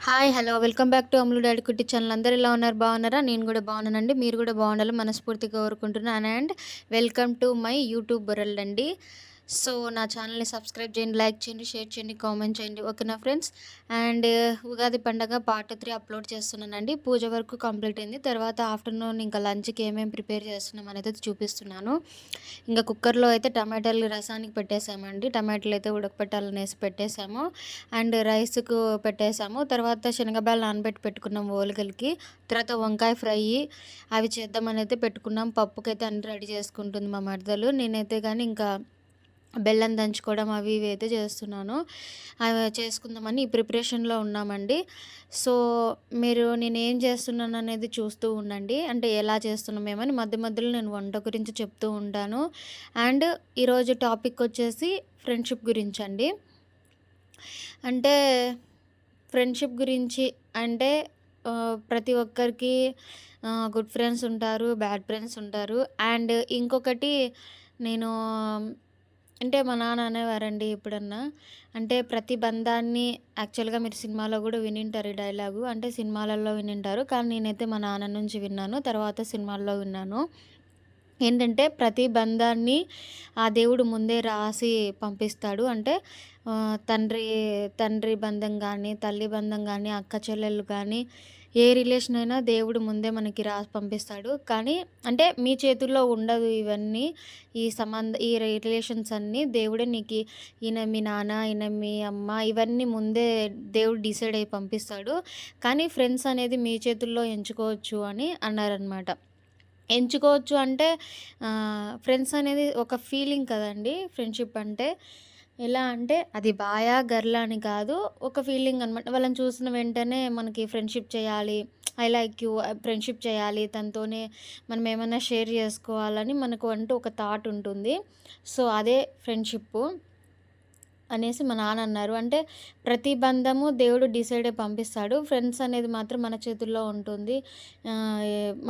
Hi hello. Welcome back to Ammulu daddy Kutti channel. అందరూ ఎలా ఉన్నారు? బాగున్నారా? నేను కూడా బాగున్నానండి. మీరు కూడా బాగుండాలి మనస్ఫూర్తిగా కోరుకుంటున్నాను. And welcome to my YouTube world అండి. సో నా ఛానల్ని సబ్స్క్రైబ్ చేయండి లైక్ చేయండి షేర్ చేయండి కామెంట్ చేయండి. ఓకేనా ఫ్రెండ్స్? అండ్ ఉగాది పండగ పార్ట్ త్రీ అప్లోడ్ చేస్తున్నానండి. పూజ వరకు కంప్లీట్ అయింది. తర్వాత ఆఫ్టర్నూన్ ఇంకా లంచ్కి ఏమేమి ప్రిపేర్ చేస్తున్నాం అనేది చూపిస్తున్నాను. ఇంకా కుక్కర్లో అయితే టమాటాలు రసానికి పెట్టేసామండి. టమాటాలు అయితే ఉడకపెట్టాలనేసి పెట్టేసాము. అండ్ రైస్కు పెట్టేసాము. తర్వాత శనగబాయలు నానబెట్టి పెట్టుకున్నాం ఓలిగలకి తర్వాత వంకాయ ఫ్రై అవి చేద్దామని అయితే పెట్టుకున్నాం. పప్పుకైతే అన్ని రెడీ చేసుకుంటుంది మా మరదలు. నేనైతే కానీ ఇంకా బెల్లం దంచుకోవడం అవి ఇవి అయితే చేస్తున్నాను. అవి చేసుకుందామని ఈ ప్రిపరేషన్లో ఉన్నామండి. సో మీరు నేను ఏం చేస్తున్నాను అనేది చూస్తూ ఉండండి. అంటే ఎలా చేస్తున్నామేమని మధ్య మధ్యలో నేను వంట గురించి చెప్తూ ఉంటాను. అండ్ ఈరోజు టాపిక్ వచ్చేసి ఫ్రెండ్షిప్ గురించి అండి అంటే ఫ్రెండ్షిప్ గురించి అంటే ప్రతి ఒక్కరికి గుడ్ ఫ్రెండ్స్ ఉంటారు బ్యాడ్ ఫ్రెండ్స్ ఉంటారు. అండ్ ఇంకొకటి నేను అంటే మా నాన్న అనేవారండి ఎప్పుడన్నా. అంటే ప్రతి బంధాన్ని యాక్చువల్గా మీరు సినిమాలో కూడా వినింటారు ఈ డైలాగు. అంటే సినిమాలలో వినింటారు. కానీ నేనైతే మా నాన్న నుంచి విన్నాను. తర్వాత సినిమాల్లో విన్నాను. ఏంటంటే ప్రతి బంధాన్ని ఆ దేవుడు ముందే రాసి పంపిస్తాడు. అంటే తండ్రి తండ్రి బంధం కానీ తల్లి బంధం కానీ అక్క చెల్లెళ్ళు కానీ ఏ రిలేషన్ అయినా దేవుడు ముందే మనకి రాసి పంపిస్తాడు. కానీ అంటే మీ చేతుల్లో ఉండదు ఇవన్నీ. ఈ సంబంధ ఈ రిలేషన్స్ అన్నీ దేవుడే నీకు ఈయన మీ నాన్న ఈయన మీ అమ్మ ఇవన్నీ ముందే దేవుడు డిసైడ్ అయ్యి పంపిస్తాడు. కానీ ఫ్రెండ్స్ అనేది మీ చేతుల్లో ఎంచుకోవచ్చు అని అన్నారనమాట ఎంచుకోవచ్చు అంటే ఫ్రెండ్స్ అనేది ఒక ఫీలింగ్ కదండి. ఫ్రెండ్షిప్ అంటే ఎలా అంటే అది బాయా గర్ల అని కాదు ఒక ఫీలింగ్ అనమాట వాళ్ళని చూసిన వెంటనే మనకి ఫ్రెండ్షిప్ చేయాలి ఐ లైక్ యూ ఫ్రెండ్షిప్ చేయాలి తనతోనే మనం ఏమైనా షేర్ చేసుకోవాలని మనకు అంటూ ఒక థాట్ ఉంటుంది. సో అదే ఫ్రెండ్షిప్ అనేసి మా నాన్న అన్నారు. అంటే ప్రతి బంధము దేవుడు డిసైడ్ పంపిస్తాడు. ఫ్రెండ్స్ అనేది మాత్రం మన చేతుల్లో ఉంటుంది.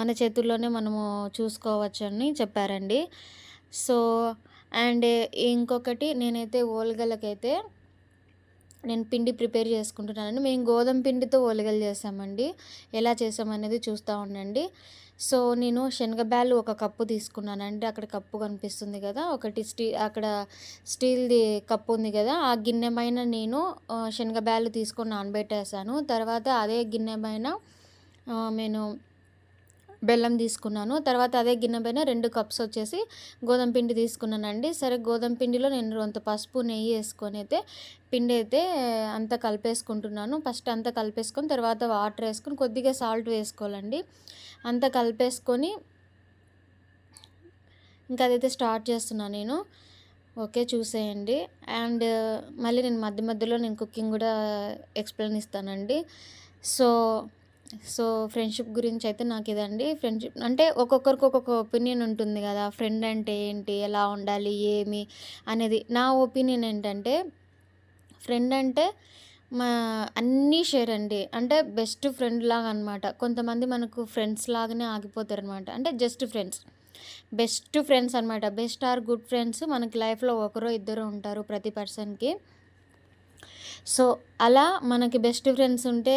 మన చేతుల్లోనే మనము చూసుకోవచ్చు అని చెప్పారండి. సో అండ్ ఇంకొకటి నేనైతే ఓలగలకైతే నేను పిండి ప్రిపేర్ చేసుకుంటున్నానండి మేము గోధుమ పిండితో ఓలిగలు చేసామండి ఎలా చేసామనేది చూస్తూ ఉండండి. సో నేను శనగబ్యాలు ఒక కప్పు తీసుకున్నానండి. అక్కడ కప్పు కనిపిస్తుంది కదా ఒకటి స్టీ అక్కడ స్టీల్ది కప్పు ఉంది కదా ఆ గిన్నె పైన నేను శనగబ్యాలు తీసుకొని నానబెట్టేసాను తర్వాత అదే గిన్నె పైన నేను బెల్లం తీసుకున్నాను. తర్వాత అదే గిన్నె పైన రెండు కప్స్ వచ్చేసి గోధుమ పిండి తీసుకున్నానండి. సరే గోధుమ పిండిలో నేను కొంత పసుపు నెయ్యి వేసుకొని అయితే పిండి అయితే అంతా కలిపేసుకుంటున్నాను. ఫస్ట్ అంతా కలిపేసుకొని తర్వాత వాటర్ వేసుకొని కొద్దిగా సాల్ట్ వేసుకోవాలండి. అంతా కలిపేసుకొని ఇంకా అదైతే స్టార్ట్ చేస్తున్నాను నేను. ఓకే చూసేయండి. అండ్ మళ్ళీ నేను మధ్య మధ్యలో నేను కుకింగ్ కూడా ఎక్స్ప్లెయిన్ ఇస్తానండి. సో సో ఫ్రెండ్షిప్ గురించి అయితే నాకు ఇదండి ఫ్రెండ్షిప్ అంటే ఒక్కొక్కరికి ఒక్కొక్క ఒపీనియన్ ఉంటుంది కదా. ఫ్రెండ్ అంటే ఏంటి? ఎలా ఉండాలి? ఏమి? అనేది నా ఒపీనియన్ ఏంటంటే ఫ్రెండ్ అంటే మా అన్నీ షేర్ అండి. అంటే బెస్ట్ ఫ్రెండ్ లాగా అనమాట కొంతమంది మనకు ఫ్రెండ్స్ లాగానే ఆగిపోతారు అనమాట అంటే జస్ట్ ఫ్రెండ్స్. బెస్ట్ ఫ్రెండ్స్ అనమాట. బెస్ట్ ఆర్ గుడ్ ఫ్రెండ్స్ మనకి లైఫ్లో ఒకరో ఇద్దరు ఉంటారు ప్రతి పర్సన్కి. సో అలా మనకి బెస్ట్ ఫ్రెండ్స్ ఉంటే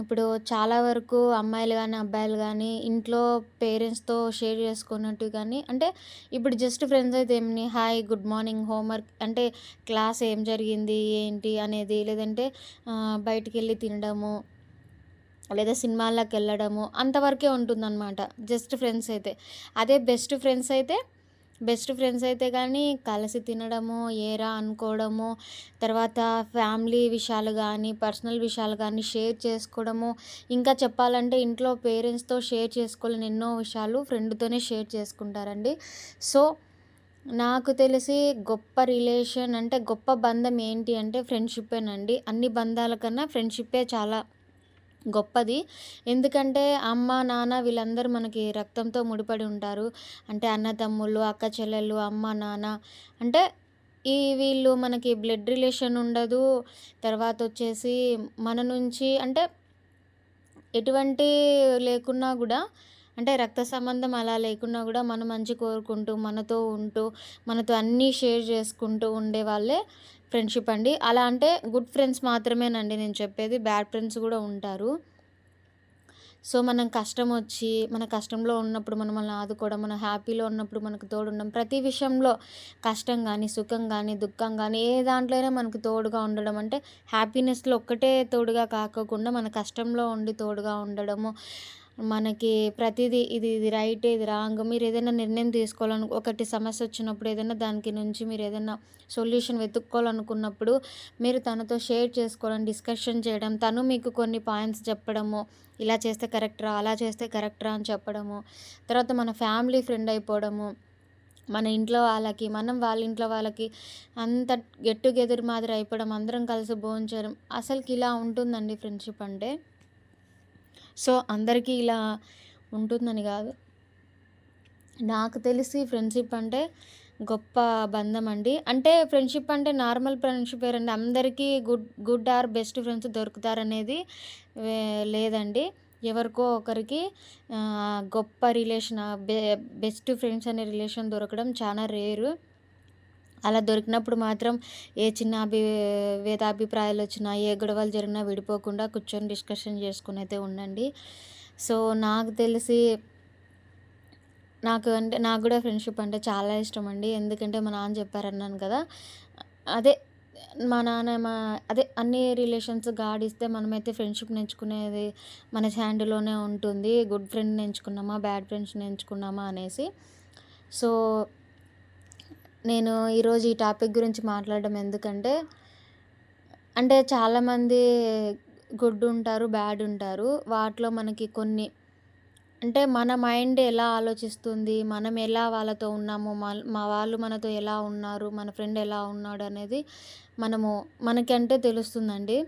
ఇప్పుడు చాలా వరకు అమ్మాయిలు కానీ అబ్బాయిలు కానీ ఇంట్లో పేరెంట్స్తో షేర్ చేసుకున్నట్టు కానీ అంటే ఇప్పుడు జస్ట్ ఫ్రెండ్స్ అయితే ఏమి హాయ్ గుడ్ మార్నింగ్ హోంవర్క్ అంటే క్లాస్ ఏం జరిగింది? ఏంటి? అనేది లేదంటే బయటికి వెళ్ళి తినడము లేదా సినిమాలకు వెళ్ళడము అంతవరకే ఉంటుందన్నమాట. జస్ట్ ఫ్రెండ్స్ అయితే. అదే బెస్ట్ ఫ్రెండ్స్ అయితే బెస్ట్ ఫ్రెండ్స్ అయితే కానీ కలిసి తినడము ఏరా అనుకోవడము తర్వాత ఫ్యామిలీ విషయాలు కానీ పర్సనల్ విషయాలు కానీ షేర్ చేసుకోవడము. ఇంకా చెప్పాలంటే ఇంట్లో పేరెంట్స్తో షేర్ చేసుకోలేని ఎన్నో విషయాలు ఫ్రెండ్తోనే షేర్ చేసుకుంటారండి. సో నాకు తెలిసి గొప్ప రిలేషన్ అంటే గొప్ప బంధం ఏంటి అంటే ఫ్రెండ్షిప్పేనండి. అన్ని బంధాల కన్నా ఫ్రెండ్షిప్పే చాలా గొప్పది. ఎందుకంటే అమ్మ నాన్న వీళ్ళందరూ మనకి రక్తంతో ముడిపడి ఉంటారు. అంటే అన్నతమ్ముళ్ళు అక్క చెల్లెళ్ళు అమ్మ నాన్న. అంటే ఈ వీళ్ళు మనకి బ్లడ్ రిలేషన్ ఉండదు. తర్వాత వచ్చేసి మన నుంచి అంటే ఎటువంటి లేకున్నా కూడా అంటే రక్త సంబంధం అలా లేకున్నా కూడా మనం మంచి కోరుకుంటూ మనతో ఉంటూ మనతో అన్నీ షేర్ చేసుకుంటూ ఉండే వాళ్ళే ఫ్రెండ్షిప్ అండి. అలా అంటే గుడ్ ఫ్రెండ్స్ మాత్రమేనండి నేను చెప్పేది. బ్యాడ్ ఫ్రెండ్స్ కూడా ఉంటారు. సో మనం కష్టం వచ్చి మన కష్టంలో ఉన్నప్పుడు మనం మనల్ని ఆదుకోవడం మనం హ్యాపీలో ఉన్నప్పుడు మనకు తోడుండడం ప్రతి విషయంలో కష్టం కానీ సుఖం కానీ దుఃఖం కానీ ఏ దాంట్లోనే మనకు తోడుగా ఉండడం అంటే హ్యాపీనెస్లో ఒక్కటే తోడుగా కాకుండా మన కష్టంలో ఉండి తోడుగా ఉండడము మనకి ప్రతిదీ ఇది ఇది రైట్ ఇది రాంగ్ మీరు ఏదైనా నిర్ణయం తీసుకోవాలను ఒకటి సమస్య వచ్చినప్పుడు ఏదైనా దానికి నుంచి మీరు ఏదైనా సొల్యూషన్ వెతుక్కోవాలనుకున్నప్పుడు మీరు తనతో షేర్ చేసుకోవడం డిస్కషన్ చేయడం తను మీకు కొన్ని పాయింట్స్ చెప్పడము ఇలా చేస్తే కరెక్టరా అలా చేస్తే కరెక్టరా అని చెప్పడము తర్వాత మన ఫ్యామిలీ ఫ్రెండ్ అయిపోవడము మన ఇంట్లో వాళ్ళకి మనం వాళ్ళ ఇంట్లో వాళ్ళకి అంత గెట్ టుగెదర్ మాదిరి అయిపోవడం అందరం కలిసి భోజనం అసలుకి ఇలా ఉంటుందండి ఫ్రెండ్షిప్ అంటే? సో అందరికీ ఇలా ఉంటుందని కాదు. నాకు తెలిసి ఫ్రెండ్షిప్ అంటే గొప్ప బంధం అండి. అంటే ఫ్రెండ్షిప్ అంటే నార్మల్ ఫ్రెండ్షిప్ అండి అందరికీ good good or best friends దొరుకుతారనేది లేదండి. ఎవరికో ఒకరికి గొప్ప రిలేషన్ బె బెస్ట్ ఫ్రెండ్స్ అనే రిలేషన్ దొరకడం చాలా రేరు. అలా దొరికినప్పుడు మాత్రం ఏ చిన్న అభి వేదాభిప్రాయాలు వచ్చినా ఏ గొడవలు జరిగినా విడిపోకుండా కూర్చొని డిస్కషన్ చేసుకుని అయితే ఉండండి. సో నాకు తెలిసి నాకు అంటే నాకు కూడా ఫ్రెండ్షిప్ అంటే చాలా ఇష్టం అండి. ఎందుకంటే మా నాన్న చెప్పారన్నాను కదా అదే మా నాన్న మా అదే అన్ని రిలేషన్స్ గాడ్ ఇస్తే మనమైతే ఫ్రెండ్షిప్ నేర్చుకునేది మన హ్యాండ్లోనే ఉంటుంది. గుడ్ ఫ్రెండ్ ఎంచుకున్నామా బ్యాడ్ ఫ్రెండ్స్ ఎంచుకున్నామా అనేసి. సో నేను ఈరోజు ఈ టాపిక్ గురించి మాట్లాడడం ఎందుకంటే అంటే చాలామంది గుడ్ ఉంటారు బ్యాడ్ ఉంటారు. వాటిలో మనకి కొన్ని అంటే మన మైండ్ ఎలా ఆలోచిస్తుంది మనం ఎలా వాళ్ళతో ఉన్నాము మా వాళ్ళు మనతో ఎలా ఉన్నారు మన ఫ్రెండ్ ఎలా ఉన్నాడు అనేది మనము మనకంటే తెలుస్తుందండి.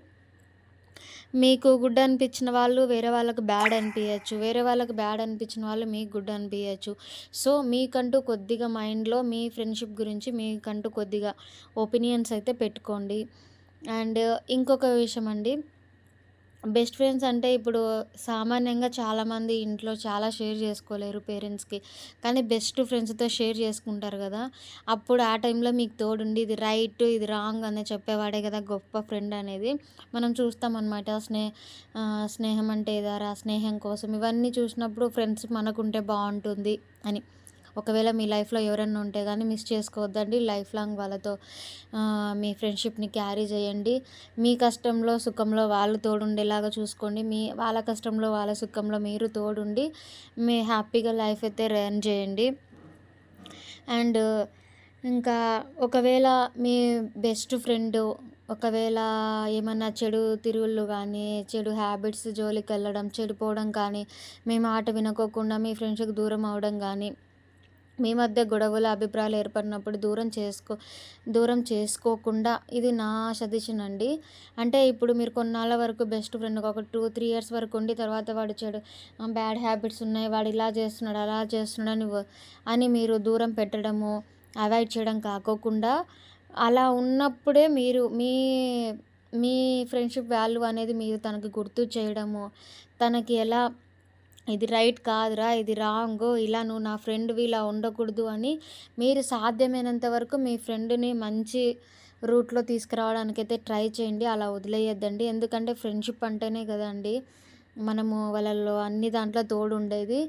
మీకు గుడ్ అనిపించిన వాళ్ళు వేరే వాళ్ళకి బ్యాడ్ అనిపించచ్చు వేరే వాళ్ళకి బ్యాడ్ అనిపించిన వాళ్ళు మీకు గుడ్ అనిపించచ్చు సో మీకంటూ కొద్దిగా మైండ్లో మీ ఫ్రెండ్షిప్ గురించి మీకంటూ కొద్దిగా ఒపీనియన్స్ అయితే పెట్టుకోండి. అండ్ ఇంకొక విషయం అండి. బెస్ట్ ఫ్రెండ్స్ అంటే ఇప్పుడు సామాన్యంగా చాలామంది ఇంట్లో చాలా షేర్ చేసుకోలేరు పేరెంట్స్కి. కానీ బెస్ట్ ఫ్రెండ్స్తో షేర్ చేసుకుంటారు కదా. అప్పుడు ఆ టైంలో మీకు తోడుండి ఇది రైట్ ఇది రాంగ్ అని చెప్పేవాడే కదా గొప్ప ఫ్రెండ్ అనేది. మనం చూస్తాం అనమాట స్నే స్నేహం అంటే ఇదారా స్నేహం కోసం. ఇవన్నీ చూసినప్పుడు ఫ్రెండ్స్ మనకుంటే బాగుంటుంది అని. ఒకవేళ మీ లైఫ్లో ఎవరైనా ఉంటే కానీ మిస్ చేసుకోవద్దండి. లైఫ్ లాంగ్ వాళ్ళతో మీ ఫ్రెండ్షిప్ని క్యారీ చేయండి. మీ కష్టంలో సుఖంలో వాళ్ళు తోడుండేలాగా చూసుకోండి. మీ వాళ్ళ కష్టంలో వాళ్ళ సుఖంలో మీరు తోడుండి మీ హ్యాపీగా లైఫ్ అయితే రన్ చేయండి. అండ్ ఇంకా ఒకవేళ మీ బెస్ట్ ఫ్రెండ్ ఒకవేళ ఏమన్నా చెడు తిరుగుళ్ళు కానీ చెడు హ్యాబిట్స్ జోలికి వెళ్ళడం చెడిపోవడం కానీ మీ మాట వినుకోకుండా మీ ఫ్రెండ్స్కి దూరం అవడం కానీ మీ మధ్య గొడవలు అభిప్రాయాలు ఏర్పడినప్పుడు దూరం చేసుకో దూరం చేసుకోకుండా ఇది నా సజెషన్ అండి. అంటే ఇప్పుడు మీరు కొన్నాళ్ళ వరకు బెస్ట్ ఫ్రెండ్ ఒక టూ త్రీ ఇయర్స్ వరకు ఉండి తర్వాత వాడు చెడు బ్యాడ్ హ్యాబిట్స్ ఉన్నాయి వాడు ఇలా చేస్తున్నాడు అలా చేస్తున్నాడు అని అని మీరు దూరం పెట్టడము అవాయిడ్ చేయడం కాకోకుండా అలా ఉన్నప్పుడే మీరు మీ మీ ఫ్రెండ్షిప్ వాల్యూ అనేది మీరు తనకు గుర్తు చేయడము తనకి ఎలా ఇది రైట్ కాదురా ఇది రాంగ్ ఇలా నువ్వు నా ఫ్రెండ్వి ఇలా ఉండకూడదు అని మీరు సాధ్యమైనంత వరకు మీ ఫ్రెండ్ని మంచి రూట్లో తీసుకురావడానికైతే ట్రై చేయండి అలా వదిలేయద్దండి. ఎందుకంటే ఫ్రెండ్షిప్ అంటేనే కదండి మనము వాళ్ళల్లో అన్ని దాంట్లో తోడు ఉండేది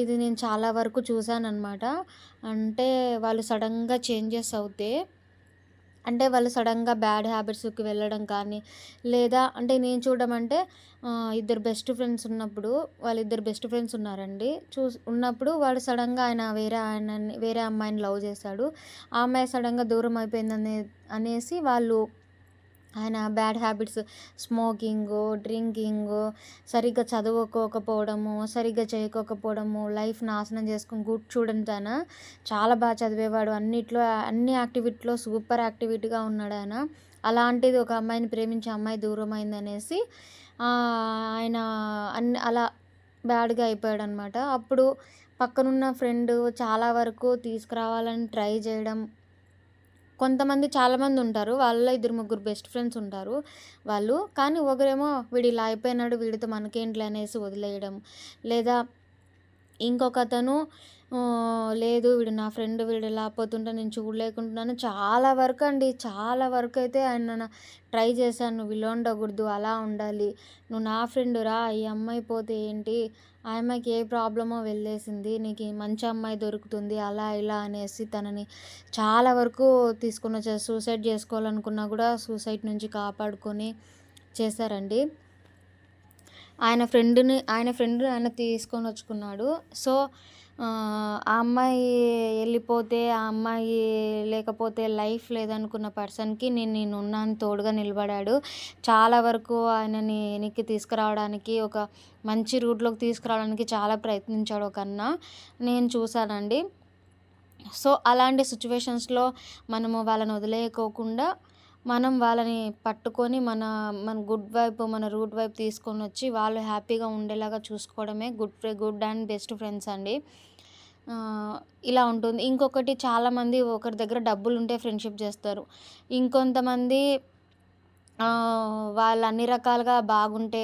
ఇది నేను చాలా వరకు చూసాను అనమాట అంటే వాళ్ళు సడన్గా చేంజెస్ అవుతే అంటే వాళ్ళు సడన్గా బ్యాడ్ హ్యాబిట్స్కి వెళ్ళడం కానీ లేదా అంటే నేను చూడడం అంటే ఇద్దరు బెస్ట్ ఫ్రెండ్స్ ఉన్నప్పుడు వాళ్ళిద్దరు బెస్ట్ ఫ్రెండ్స్ ఉన్నారండి. చూ ఉన్నప్పుడు వాడు సడన్గా ఆయన వేరే ఆయనని వేరే అమ్మాయిని లవ్ చేశాడు. ఆ అమ్మాయి సడన్గా దూరం అయిపోయిందనే అనేసి వాళ్ళు ఆయన బ్యాడ్ హ్యాబిట్స్ స్మోకింగ్ డ్రింకింగ్ సరిగ్గా చదువుకోకపోవడము సరిగ్గా చేయకపోవడము లైఫ్ నాశనం చేసుకుని గుడ్ స్టూడెంట్ ఆయన. చాలా బాగా చదివేవాడు. అన్నిట్లో అన్ని యాక్టివిటీలో సూపర్ యాక్టివిటీగా ఉన్నాడు ఆయన. అలాంటిది ఒక అమ్మాయిని ప్రేమించే అమ్మాయి దూరం అయిందనేసి ఆయన అన్ని అలా బ్యాడ్గా అయిపోయాడు అనమాట అప్పుడు పక్కనున్న ఫ్రెండ్ చాలా వరకు తీసుకురావాలని ట్రై చేయడం కొంతమంది చాలామంది ఉంటారు. వాళ్ళ ఇద్దరు ముగ్గురు బెస్ట్ ఫ్రెండ్స్ ఉంటారు వాళ్ళు. కానీ ఒకరేమో వీడు ఇలా అయిపోయినాడు వీడితో మనకేంట్లే అనేసి వదిలేయడం. లేదా ఇంకొక అతను లేదు వీడు నా ఫ్రెండ్ వీడు ఇలా పోతుంటే నేను చూడలేకుంటున్నాను. చాలా వరకు అండి చాలా వరకు అయితే ఆయన ట్రై చేశాను. నువ్వు ఇలా ఉండకూడదు అలా ఉండాలి. నువ్వు నా ఫ్రెండ్ రా ఈ అమ్మాయి పోతే ఏంటి? ఆమెకి ఏ ప్రాబ్లమో వెళ్ళేసింది. నీకు మంచి అమ్మాయి దొరుకుతుంది అలా ఇలా అనేసి తనని చాలా వరకు తీసుకున్న సూసైడ్ చేసుకోవాలనుకున్నా కూడా సూసైడ్ నుంచి కాపాడుకొని చేశారండి. ఆయన ఫ్రెండ్ని ఆయన ఫ్రెండ్ ఆయన తీసుకొని వచ్చుకున్నాడు. సో ఆ అమ్మాయి వెళ్ళిపోతే ఆ అమ్మాయి లేకపోతే లైఫ్ లేదనుకున్న పర్సన్కి నేను నేను ఉన్నాను తోడుగా నిలబడాడు. చాలా వరకు ఆయనని వెనక్కి తీసుకురావడానికి ఒక మంచి రూట్లోకి తీసుకురావడానికి చాలా ప్రయత్నించాడు ఒక అన్న. నేను చూశానండి. సో అలాంటి సిచ్యువేషన్స్లో మనము వాళ్ళని వదిలేయకోకుండా మనం వాళ్ళని పట్టుకొని మన మన గుడ్ వైపు మన రూట్ వైపు తీసుకొని వచ్చి వాళ్ళు హ్యాపీగా ఉండేలాగా చూసుకోవడమే good good and best friends అండి. ఇలా ఉంటుంది. ఇంకొకటి చాలామంది ఒకరి దగ్గర డబ్బులు ఉంటే ఫ్రెండ్షిప్ చేస్తారు. ఇంకొంతమంది వాళ్ళు అన్ని రకాలుగా బాగుంటే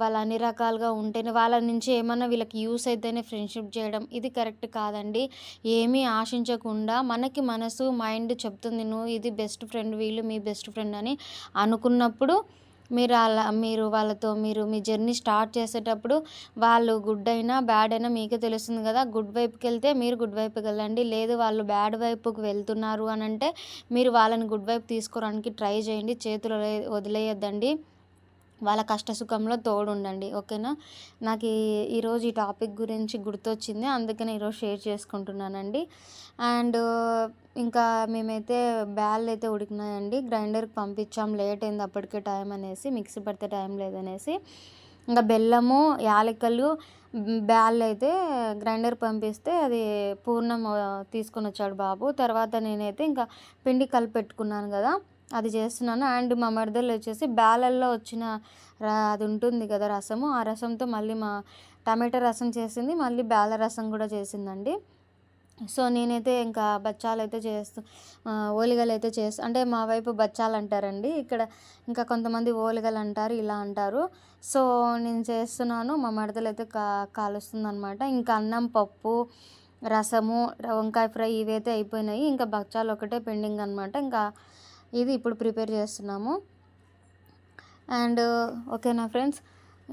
వాళ్ళు అన్ని రకాలుగా ఉంటేనే వాళ్ళ నుంచి ఏమన్నా వీళ్ళకి యూస్ అయితేనే ఫ్రెండ్షిప్ చేయడం ఇది కరెక్ట్ కాదండి. ఏమీ ఆశించకుండా మనకి మనసు మైండ్ చెప్తుంది నువ్వు ఇది బెస్ట్ ఫ్రెండ్ వీళ్ళు మీ బెస్ట్ ఫ్రెండ్ అని అనుకున్నప్పుడు మీరు అలా మీరు వాళ్ళతో మీరు మీ జర్నీ స్టార్ట్ చేసేటప్పుడు వాళ్ళు గుడ్ అయినా బ్యాడ్ అయినా మీకే తెలుస్తుంది కదా. గుడ్ వైపుకి వెళ్తే మీరు గుడ్ వైపుకి వెళ్ళండి. లేదు వాళ్ళు బ్యాడ్ వైపుకి వెళ్తున్నారు అని అంటే మీరు వాళ్ళని గుడ్ వైపు తీసుకోవడానికి ట్రై చేయండి. చేతులు వదిలేయద్దండి. వాళ్ళ కష్ట సుఖంలో ఓకేనా? నాకు ఈరోజు ఈ టాపిక్ గురించి గుర్తొచ్చింది అందుకని ఈరోజు షేర్ చేసుకుంటున్నానండి. అండ్ ఇంకా మేమైతే బ్యాల్ అయితే ఉడికినాయండి గ్రైండర్కి పంపించాం లేట్ అయింది అప్పటికే టైం అనేసి మిక్సీ పడితే టైం లేదనేసి. ఇంకా బెల్లము యాలకలు బ్యాల్ అయితే గ్రైండర్ పంపిస్తే అది పూర్ణం తీసుకొని వచ్చాడు బాబు. తర్వాత నేనైతే ఇంకా పిండి కలిపి పెట్టుకున్నాను కదా అది చేస్తున్నాను. అండ్ మా మరదలు వచ్చేసి బ్యాలల్లో వచ్చిన అది ఉంటుంది కదా రసము. ఆ రసంతో మళ్ళీ మా టమాటా రసం చేసింది. మళ్ళీ బ్యాల రసం కూడా చేసిందండి. సో నేనైతే ఇంకా బచ్చాలు అయితే చేస్తూ ఓలిగలు అయితే చేస్తూ అంటే మా వైపు బచ్చాలు అంటారండి. ఇక్కడ ఇంకా కొంతమంది ఓలిగలు అంటారు ఇలా అంటారు. సో నేను చేస్తున్నాను. మా మడతలు అయితే కా కాలుస్తుంది అనమాట ఇంకా అన్నం పప్పు రసము వంకాయ ఫ్రై ఇవైతే అయిపోయినాయి. ఇంకా బచ్చాలు ఒకటే పెండింగ్ అనమాట ఇంకా ఇది ఇప్పుడు ప్రిపేర్ చేస్తున్నాము. అండ్ ఓకేనా ఫ్రెండ్స్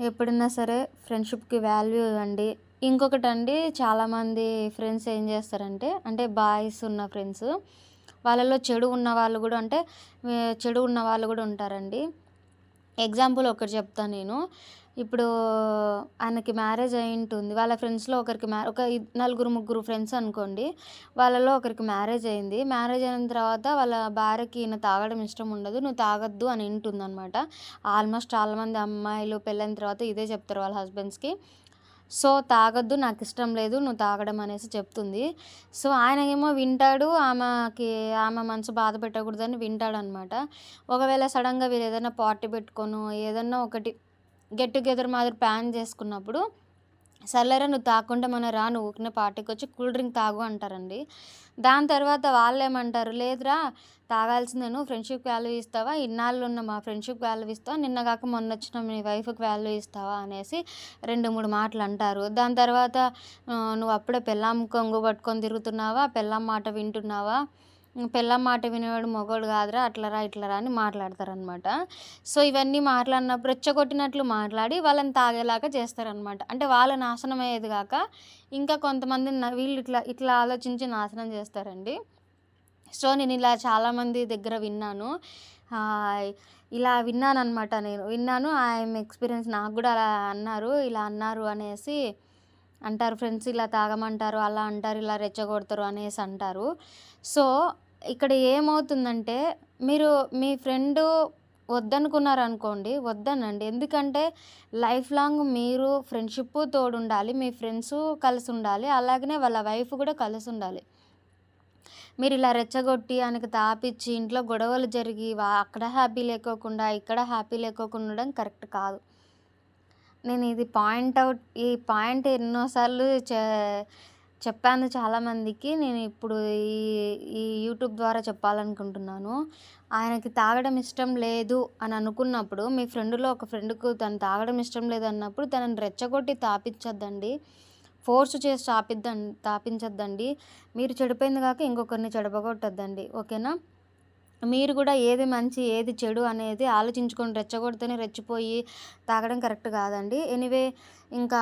ఎప్పుడైనా సరే ఫ్రెండ్షిప్కి వాల్యూ ఇవ్వండి. ఇంకొకటి అండి చాలామంది ఫ్రెండ్స్ ఏం చేస్తారంటే అంటే బాయ్స్ ఉన్న ఫ్రెండ్స్ వాళ్ళలో చెడు ఉన్న వాళ్ళు కూడా అంటే చెడు ఉన్న వాళ్ళు కూడా ఉంటారండి. ఎగ్జాంపుల్ ఒకటి చెప్తాను నేను. ఇప్పుడు ఆయనకి మ్యారేజ్ అయి ఉంటుంది. వాళ్ళ ఫ్రెండ్స్లో ఒకరికి మ్యా ఒక నలుగురు ముగ్గురు ఫ్రెండ్స్ అనుకోండి. వాళ్ళలో ఒకరికి మ్యారేజ్ అయింది. మ్యారేజ్ అయిన తర్వాత వాళ్ళ భార్యకి ఈయన తాగడం ఇష్టం ఉండదు. నువ్వు తాగద్దు అని వింటుంది అనమాట ఆల్మోస్ట్ చాలామంది అమ్మాయిలు పెళ్ళైన తర్వాత ఇదే చెప్తారు వాళ్ళ హస్బెండ్స్కి సో తాగొద్దు నాకు ఇష్టం లేదు నువ్వు తాగడం అనేసి చెప్తుంది. సో ఆయన ఏమో వింటాడు. ఆమెకి ఆమె మనసు బాధ పెట్టకూడదని వింటాడు అనమాట ఒకవేళ సడన్గా వీళ్ళు ఏదైనా పార్టీ పెట్టుకోను ఏదన్నా ఒకటి గెట్ టుగెదర్ మాదిరి ప్లాన్ చేసుకున్నప్పుడు సర్లేరా నువ్వు తాకుండా మన రా నువ్వు ఊకిన పార్టీకి వచ్చి కూల్ డ్రింక్ తాగు అంటారండి. దాని తర్వాత వాళ్ళు ఏమంటారు లేదురా తాగాల్సిందే నువ్వు ఫ్రెండ్షిప్ వాల్యూ ఇస్తావా? ఇన్నాళ్ళు ఉన్న మా ఫ్రెండ్షిప్ వాల్యూ ఇస్తావా? నిన్న కాక మొన్న వచ్చిన మీ వైఫ్కి వాల్యూ ఇస్తావా? అనేసి రెండు మూడు మాటలు అంటారు. దాని తర్వాత నువ్వు అప్పుడే పెళ్ళాం కొంగు పట్టుకొని తిరుగుతున్నావా? పెళ్ళాం మాట వింటున్నావా? పెళ్ళాం మాట వినేవాడు మగవాడు కాదురా అట్లరా ఇట్లరా అని మాట్లాడతారనమాట సో ఇవన్నీ మాట్లాడినప్పుడు రెచ్చగొట్టినట్లు మాట్లాడి వాళ్ళని తాగేలాగా చేస్తారనమాట అంటే వాళ్ళ నాశనం అయ్యేది కాక ఇంకా కొంతమంది వీళ్ళు ఇట్లా ఇట్లా ఆలోచించి నాశనం చేస్తారండి. సో నేను ఇలా చాలామంది దగ్గర విన్నాను. ఇలా విన్నాను అనమాట నేను. విన్నాను ఐఎమ్ ఎక్స్పీరియన్స్ నాకు కూడా అలా అన్నారు ఇలా అన్నారు అనేసి అంటారు ఫ్రెండ్స్ ఇలా తాగమంటారు అలా అంటారు ఇలా రెచ్చగొడతారు అనేసి అంటారు. సో ఇక్కడ ఏమవుతుందంటే మీరు మీ ఫ్రెండు వద్దనుకున్నారు అనుకోండి వద్దనండి. ఎందుకంటే లైఫ్ లాంగ్ మీరు ఫ్రెండ్షిప్ తోడు ఉండాలి మీ ఫ్రెండ్స్ కలిసి ఉండాలి అలాగనే వాళ్ళ వైఫ్ కూడా కలిసి ఉండాలి మీరు ఇలా రెచ్చగొట్టి ఆయనకు తాపిచ్చి ఇంట్లో గొడవలు జరిగి అక్కడ హ్యాపీ లేకోకుండా ఇక్కడ హ్యాపీ లేకోకుండా ఉండడం కరెక్ట్ కాదు. నేను ఇది పాయింట్ అవుట్ ఈ పాయింట్ ఎన్నోసార్లు చే చెప్పాను చాలామందికి. నేను ఇప్పుడు ఈ ఈ యూట్యూబ్ ద్వారా చెప్పాలనుకుంటున్నాను. ఆయనకి తాగడం ఇష్టం లేదు అని అనుకున్నప్పుడు మీ ఫ్రెండ్లో ఒక ఫ్రెండ్కు తను తాగడం ఇష్టం లేదు అన్నప్పుడు తనని రెచ్చగొట్టి తాపించొద్దండి. ఫోర్స్ చేసి తాపిద్దండి తాపించద్దండి. మీరు చెడిపోయింది కాక ఇంకొకరిని చెడపగొట్టద్దండి. ఓకేనా? మీరు కూడా ఏది మంచి ఏది చెడు అనేది ఆలోచించుకొని రెచ్చగొడితేనే రెచ్చిపోయి తాగడం కరెక్ట్ కాదండి. ఎనివే ఇంకా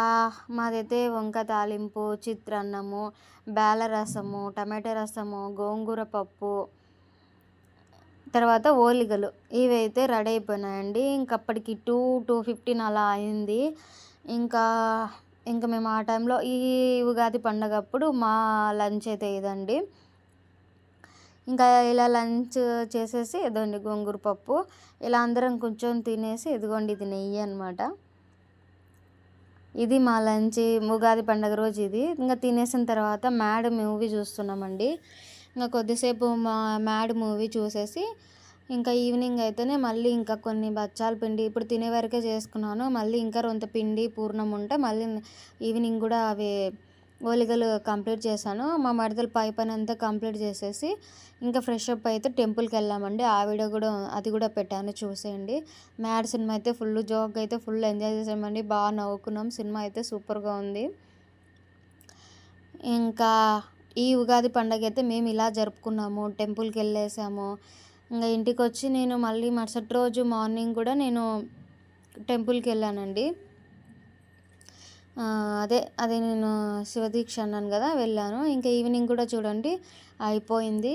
మాదైతే వంక తాలింపు చిత్రాన్నము బేల రసము టమాటా రసము గోంగూర పప్పు తర్వాత ఓలిగలు. ఇవైతే రెడీ అయిపోయినాయండి. ఇంకప్పటికి టూ టూ ఫిఫ్టీన్ అలా అయింది. ఇంకా ఇంకా మేము ఆ టైంలో ఈ ఉగాది పండగప్పుడు మా లంచ్ అయితే ఇదండి. ఇంకా ఇలా లంచ్ చేసేసి ఇదిగోండి గోంగూర పప్పు. ఇలా అందరం కొంచెం తినేసి ఇదిగోండి ఇది నెయ్యి అనమాట ఇది మా లంచ్ ఉగాది పండగ రోజు ఇది. ఇంకా తినేసిన తర్వాత మ్యాడ్ మూవీ చూస్తున్నామండి. ఇంకా కొద్దిసేపు మా మ్యాడ్ మూవీ చూసేసి ఇంకా ఈవినింగ్ అయితేనే మళ్ళీ ఇంకా కొన్ని బచ్చాల పిండి ఇప్పుడు తినే వరకే చేసుకున్నాను. మళ్ళీ ఇంకా రొంత పిండి పూర్ణం ఉంటే మళ్ళీ ఈవినింగ్ కూడా అవి ఓలిగలు కంప్లీట్ చేశాను. మా మరదలు పై పని అంతా కంప్లీట్ చేసేసి ఇంకా ఫ్రెష్ అప్ అయితే టెంపుల్కి వెళ్ళామండి. ఆ వీడియో కూడా అది కూడా పెట్టాను చూసేయండి. మ్యాడ్ సినిమా అయితే ఫుల్ జోక్ అయితే ఫుల్ ఎంజాయ్ చేసామండి. బాగా నవ్వుకున్నాం. సినిమా అయితే సూపర్గా ఉంది. ఇంకా ఈ ఉగాది పండగ అయితే మేము ఇలా జరుపుకున్నాము. టెంపుల్కి వెళ్ళేసాము. ఇంకా ఇంటికి వచ్చి నేను మళ్ళీ మరుసటి రోజు మార్నింగ్ కూడా నేను టెంపుల్కి వెళ్ళానండి. అదే అదే నేను శివదీక్ష అన్నాను కదా వెళ్ళాను. ఇంకా ఈవినింగ్ కూడా చూడండి అయిపోయింది.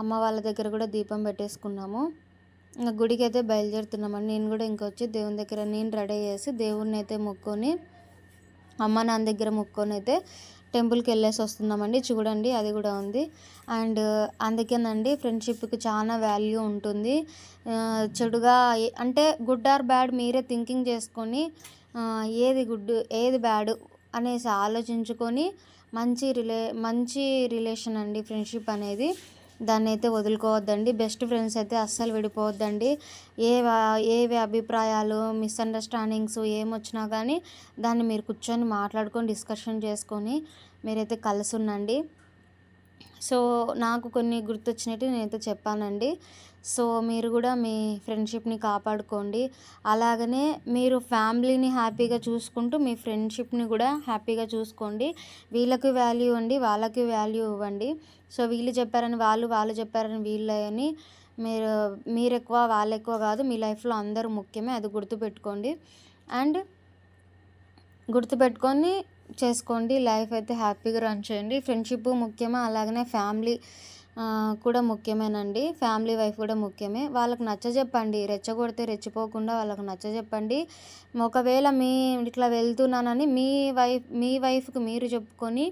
అమ్మ వాళ్ళ దగ్గర కూడా దీపం పెట్టేసుకున్నాము. ఇంకా గుడికి అయితే బయలుదేరుతున్నామండి. నేను కూడా ఇంకొచ్చి దేవుని దగ్గర నేను రెడీ చేసి దేవుణ్ణి అయితే మొక్కొని అమ్మ నాన్న దగ్గర మొక్కొని అయితే టెంపుల్కి వెళ్ళేసి వస్తున్నామండి. చూడండి అది కూడా ఉంది. అండ్ అందుకేనండి ఫ్రెండ్షిప్కి చాలా వాల్యూ ఉంటుంది. చెడుగా అంటే గుడ్ ఆర్ బ్యాడ్ మీరే థింకింగ్ చేసుకొని ఏది గుడ్ ఏది బ్యాడ్ అనేసి ఆలోచించుకొని మంచి రిలే మంచి రిలేషన్ అండి ఫ్రెండ్షిప్ అనేది. దాన్ని అయితే వదులుకోవద్దండి. బెస్ట్ ఫ్రెండ్స్ అయితే అస్సలు విడిపోవద్దండి. ఏ ఏవి అభిప్రాయాలు మిస్అండర్స్టాండింగ్స్ ఏమొచ్చినా కానీ దాన్ని మీరు కూర్చొని మాట్లాడుకొని డిస్కషన్ చేసుకొని మీరైతే కలిసి ఉండండి సో నాకు కొన్ని గుర్తొచ్చినట్టు నేనైతే చెప్పానండి. సో మీరు కూడా మీ ఫ్రెండ్షిప్ని కాపాడుకోండి. అలాగనే మీరు ఫ్యామిలీని హ్యాపీగా చూసుకుంటూ మీ ఫ్రెండ్షిప్ని కూడా హ్యాపీగా చూసుకోండి. వీళ్ళకి వాల్యూ ఇవ్వండి వాళ్ళకి వాల్యూ ఇవ్వండి. సో వీళ్ళు చెప్పారని వాళ్ళు వాళ్ళు చెప్పారని వీళ్ళని మీరు మీరు ఎక్కువ వాళ్ళు ఎక్కువ కాదు మీ లైఫ్లో అందరూ ముఖ్యమే అది గుర్తుపెట్టుకోండి. అండ్ గుర్తుపెట్టుకొని చేసుకోండి లైఫ్ అయితే హ్యాపీగా రన్ చేయండి. ఫ్రెండ్షిప్ ముఖ్యమే? అలాగనే ఫ్యామిలీ కూడా ముఖ్యమేనండి. ఫ్యామిలీ వైఫ్ కూడా ముఖ్యమే. వాళ్ళకి నచ్చజెప్పండి. రెచ్చగొడితే రెచ్చిపోకుండా వాళ్ళకి నచ్చజెప్పండి. ఒకవేళ మీ ఇట్లా వెళ్తున్నానని మీ వైఫ్ మీ వైఫ్కి మీరు చెప్పుకొని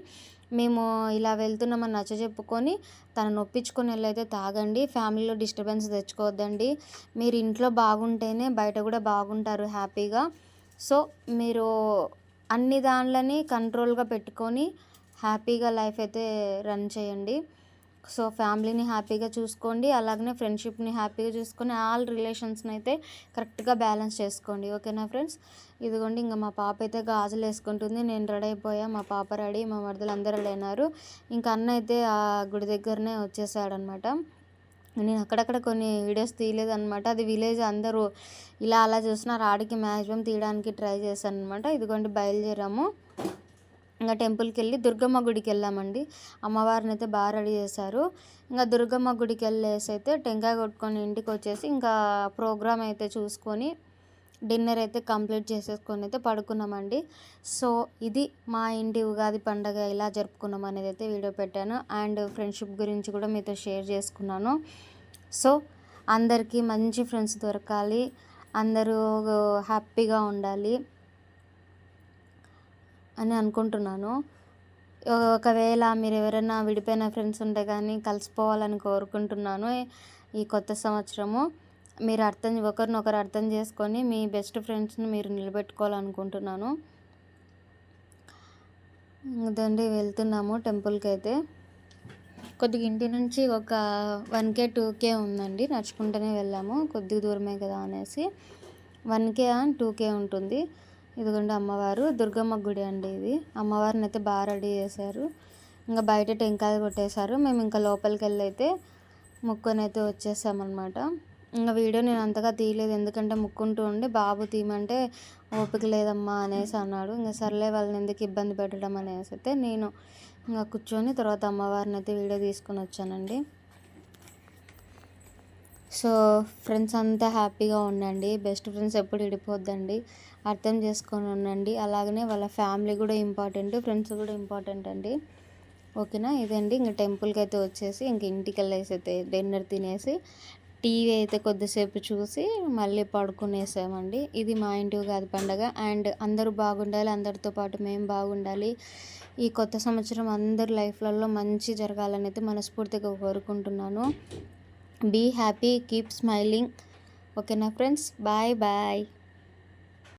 మేము ఇలా వెళ్తున్నామని నచ్చ చెప్పుకొని తను నొప్పించుకొని వెళ్ళైతే తాగండి. ఫ్యామిలీలో డిస్టర్బెన్స్ తెచ్చుకోవద్దండి. మీరు ఇంట్లో బాగుంటేనే బయట కూడా బాగుంటారు హ్యాపీగా. సో మీరు అన్ని దానిలని కంట్రోల్గా పెట్టుకొని హ్యాపీగా లైఫ్ అయితే రన్ చేయండి. సో ఫ్యామిలీని హ్యాపీగా చూసుకోండి అలాగనే ఫ్రెండ్షిప్ని హ్యాపీగా చూసుకొని ఆల్ రిలేషన్స్ని అయితే కరెక్ట్గా బ్యాలెన్స్ చేసుకోండి. ఓకేనా ఫ్రెండ్స్? ఇదిగోండి ఇంకా మా పాప అయితే గాజులు వేసుకుంటుంది. నేను రెడీ అయిపోయా. మా పాప రెడీ మా మరదలు అందరూ లేనారు ఇంకా అన్న అయితే ఆ గుడి దగ్గరనే వచ్చేసాడనమాట. నేను అక్కడక్కడ కొన్ని వీడియోస్ తీయలేదు అనమాట అది విలేజ్ అందరూ ఇలా అలా చూసినారు ఆడికి మ్యాక్సిమం తీయడానికి ట్రై చేశాను అనమాట ఇదిగోండి బయలుదేరాము. ఇంకా టెంపుల్కి వెళ్ళి దుర్గమ్మ గుడికి వెళ్ళామండి అమ్మవారిని అయితే బాగా రెడీ చేశారు. ఇంకా దుర్గమ్మ గుడికి వెళ్ళేసి అయితే టెంకాయ కొట్టుకొని ఇంటికి వచ్చేసి ఇంకా ప్రోగ్రామ్ అయితే చూసుకొని డిన్నర్ అయితే కంప్లీట్ చేసేసుకొని అయితే పడుకున్నామండి. సో ఇది మా ఇంటి ఉగాది పండగ ఎలా జరుపుకున్నాం అనేది అయితే వీడియో పెట్టాను. అండ్ ఫ్రెండ్షిప్ గురించి కూడా మీతో షేర్ చేసుకున్నాను. సో అందరికీ మంచి ఫ్రెండ్స్ దొరకాలి. అందరూ హ్యాపీగా ఉండాలి. అని అనుకుంటున్నాను. ఒకవేళ మీరు ఎవరైనా విడిపోయిన ఫ్రెండ్స్ ఉంటే కానీ కలిసిపోవాలని కోరుకుంటున్నాను ఈ కొత్త సంవత్సరము. మీరు అర్థం ఒకరినొకరు అర్థం చేసుకొని మీ బెస్ట్ ఫ్రెండ్స్ని మీరు నిలబెట్టుకోవాలనుకుంటున్నాను. దండి వెళ్తున్నాము టెంపుల్కి అయితే కొద్దిగా ఇంటి నుంచి ఒక వన్ కే టూ కే ఉందండి. నడుచుకుంటూనే వెళ్ళాము. కొద్దిగా దూరమే కదా అనేసి. వన్ కే టూ కే ఉంటుంది. ఇదిగోండి అమ్మవారు దుర్గమ్మ గుడి అండి ఇది. అమ్మవారిని అయితే బాగా రెడీ చేశారు. ఇంకా బయట టెంకాయలు కొట్టేశారు. మేము ఇంకా లోపలికి వెళ్ళి అయితే ముక్కుని అయితే వచ్చేసామన్నమాట. ఇంకా వీడియో నేను అంతగా తీయలేదు. ఎందుకంటే ముక్కుంటూ ఉండి బాబు తీయమంటే ఓపిక లేదమ్మా అనేసి అన్నాడు. ఇంకా సర్లే వాళ్ళని ఎందుకు ఇబ్బంది పెట్టడం అనేసి అయితే నేను ఇంకా కూర్చొని తర్వాత అమ్మవారిని అయితే వీడియో తీసుకొని వచ్చానండి. సో ఫ్రెండ్స్ అంతా హ్యాపీగా ఉండండి. బెస్ట్ ఫ్రెండ్స్ ఎప్పుడు విడిపోద్దండి. అర్థం చేసుకొని ఉండండి. అలాగనే వాళ్ళ ఫ్యామిలీ కూడా ఇంపార్టెంట్ ఫ్రెండ్స్ కూడా ఇంపార్టెంట్ అండి. ఓకేనా? ఇదండి. ఇంకా టెంపుల్కి అయితే వచ్చేసి ఇంక ఇంటికి వెళ్ళేసి అయితే డిన్నర్ తినేసి టీవీ అయితే కొద్దిసేపు చూసి మళ్ళీ పడుకునేసామండి. ఇది మా ఇంటి కాదు పండగ. అండ్ అందరూ బాగుండాలి అందరితో పాటు మేము బాగుండాలి. ఈ కొత్త సంవత్సరం అందరి లైఫ్లలో మంచి జరగాలని అయితే మనస్ఫూర్తిగా కోరుకుంటున్నాను. బీ హ్యాపీ కీప్ స్మైలింగ్ ఓకేనా ఫ్రెండ్స్ బాయ్ బాయ్